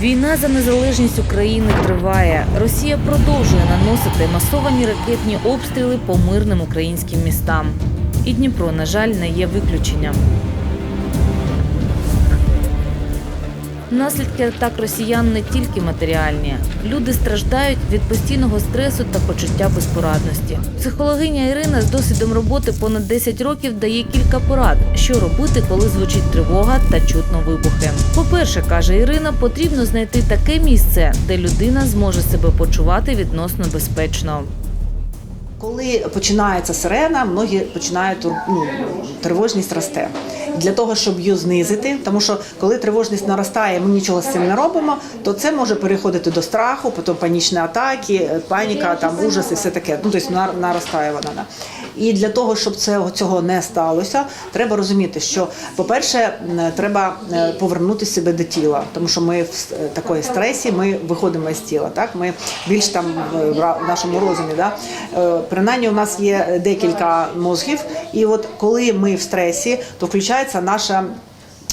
Війна за незалежність України триває. Росія продовжує наносити масовані ракетні обстріли по мирним українським містам. І Дніпро, на жаль, не є виключенням. Наслідки атак росіян не тільки матеріальні. Люди страждають від постійного стресу та почуття безпорадності. Психологиня Ірина з досвідом роботи понад 10 років дає кілька порад, що робити, коли звучить тривога та чутно вибухи. По-перше, каже Ірина, потрібно знайти таке місце, де людина зможе себе почувати відносно безпечно. Коли починається сирена, многі починають ну, тривожність росте. Для того, щоб її знизити, тому що коли тривожність наростає, ми нічого з цим не робимо, то це може переходити до страху, потім панічні атаки, е, паніка, там ужас і все таке. Ну тобто нар- наростає вона. да. І для того, щоб цього, цього не сталося, треба розуміти, що, по-перше, треба е, повернути себе до тіла, тому що ми в е, такої стресі ми виходимо з тіла. Так, ми більш там в нашому розумі. Да? Принаймні, у нас є декілька мозгів, і от коли ми в стресі, то включається наша.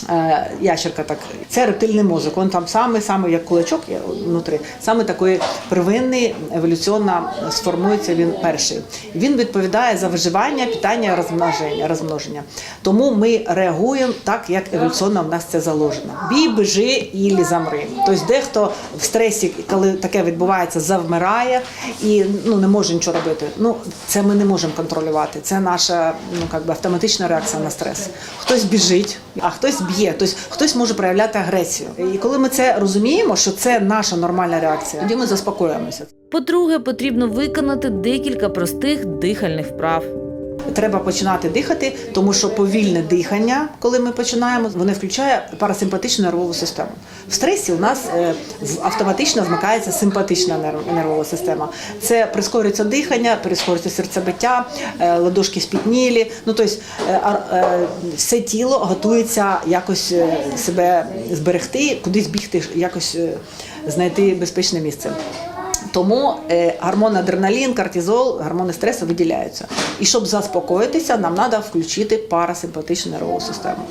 Е, Ящерка так, це рептильний мозок. Він там саме, саме як кулачок внутрі, саме такий первинний еволюційно сформується він перший. Він відповідає за виживання, питання, розмноження, розмноження. Тому ми реагуємо так, як еволюційно в нас це заложено. Бій, біжи і замри. Тобто дехто в стресі, коли таке відбувається, завмирає і ну не може нічого робити. Ну це ми не можемо контролювати. Це наша ну би автоматична реакція на стрес. Хтось біжить, а хтось б'є, тобто хтось може проявляти агресію. І коли ми це розуміємо, що це наша нормальна реакція, тоді ми заспокоюємося. По-друге, потрібно виконати декілька простих дихальних вправ. Треба починати дихати, тому що повільне дихання, коли ми починаємо, воно включає парасимпатичну нервову систему. В стресі у нас е, автоматично вмикається симпатична нерв- нервова система. Це прискорюється дихання, прискорюється серцебиття, е, ладошки спітнілі. Ну тобто все тіло готується якось себе зберегти, кудись бігти, якось знайти безпечне місце. Тому е, гормон адреналін, кортизол, гормони стресу виділяються. І щоб заспокоїтися, нам треба включити парасимпатичну нервову систему.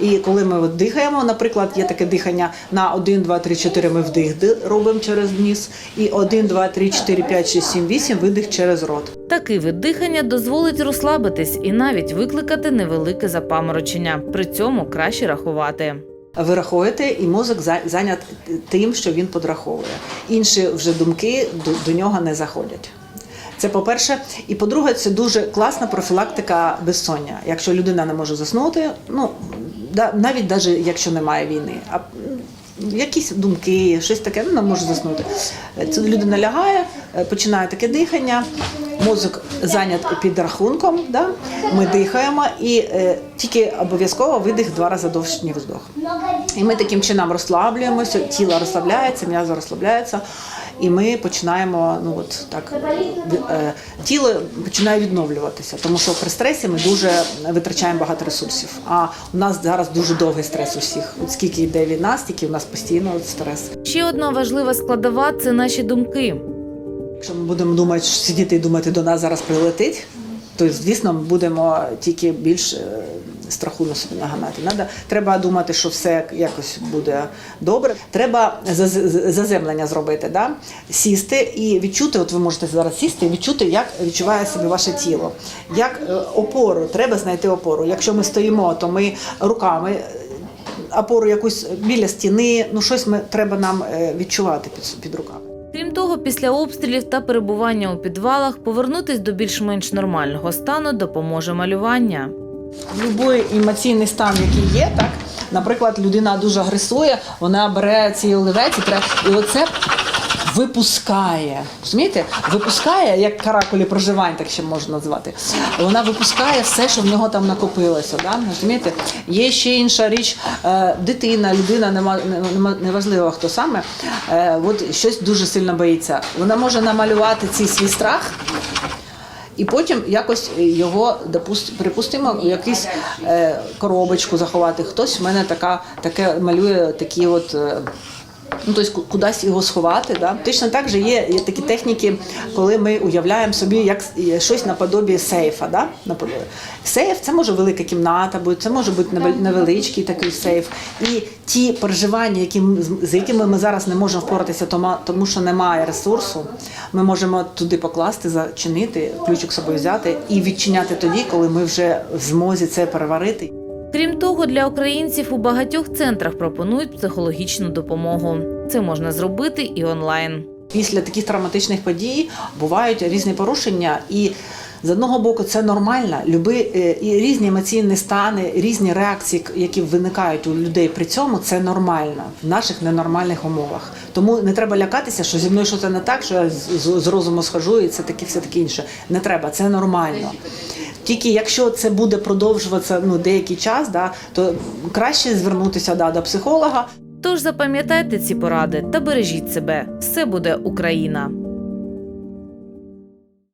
І коли ми дихаємо, наприклад, є таке дихання на 1, 2, 3, 4 ми вдих робимо через ніс, і 1, 2, 3, 4, 5, 6, 7, 8 видих через рот. Такий вид дихання дозволить розслабитись і навіть викликати невелике запаморочення. При цьому краще рахувати. Ви рахуєте, і мозок зайнят тим, що він подраховує. Інші вже думки до, нього не заходять. Це по-перше. І по-друге, це дуже класна профілактика безсоння. Якщо людина не може заснути, ну да, навіть даже якщо немає війни, а якісь думки, щось таке, ну не може заснути. Це людина лягає, е, починає таке дихання, мозок зайнят під рахунком, да? ми дихаємо і е, тільки обов'язково видих два рази довше, ніж вдох. І ми таким чином розслаблюємося, тіло розслабляється, м'язо розслабляється, і ми починаємо ну от так е, тіло починає відновлюватися, тому що при стресі ми дуже витрачаємо багато ресурсів. А у нас зараз дуже довгий стрес у всіх. От скільки йде війна, стільки у нас постійно от стрес. Ще одна важлива складова це наші думки. Якщо ми будемо думати, сидіти і думати, до нас зараз прилетить, то звісно ми будемо тільки більш е, страху на собі наганати. Надо, треба думати, що все якось буде добре. Треба заз- заземлення зробити, да? сісти і відчути. От ви можете зараз сісти відчути, як відчуває себе ваше тіло. Як е, опору, треба знайти опору. Якщо ми стоїмо, то ми руками. е, Опору якусь біля стіни, ну щось ми треба нам відчувати під, під руками. Крім того, після обстрілів та перебування у підвалах повернутись до більш-менш нормального стану допоможе малювання. Будь-який емоційний стан, який є, так наприклад, людина дуже агресує, вона бере ці олівець і і оце випускає. Розумієте? Випускає, як каракулі проживань, так ще можна назвати. Вона випускає все, що в нього там накопилося. Да? Розумієте? Є ще інша річ, е, дитина, людина, неважливо хто саме, е, от щось дуже сильно боїться. Вона може намалювати цей свій страх. І потім якось його допуст- припустимо, у якусь е, коробочку заховати. Хтось в мене така таке малює такі от. Ну тобто ку- кудись його сховати. Да? Точно так же є, є такі техніки, коли ми уявляємо собі як щось наподобі сейфа. Да? Наподобі. Сейф це може велика кімната, бути, це може бути невел- невеличкий такий сейф. І ті переживання, які з якими ми зараз не можемо впоратися, тому що немає ресурсу, ми можемо туди покласти, зачинити, ключик з собою взяти і відчиняти тоді, коли ми вже в змозі це переварити. Крім того, для українців у багатьох центрах пропонують психологічну допомогу. Це можна зробити і онлайн. Після таких травматичних подій бувають різні порушення, і з одного боку це нормально. Люби е, і різні емоційні стани, різні реакції, які виникають у людей при цьому, це нормально в наших ненормальних умовах. Тому не треба лякатися, що зі мною щось не так, що я з, розуму схожу, і це таке все таке інше. Не треба, це нормально. Тільки якщо це буде продовжуватися ну деякий час, да то краще звернутися да, до психолога. Тож запам'ятайте ці поради та бережіть себе. Все буде Україна.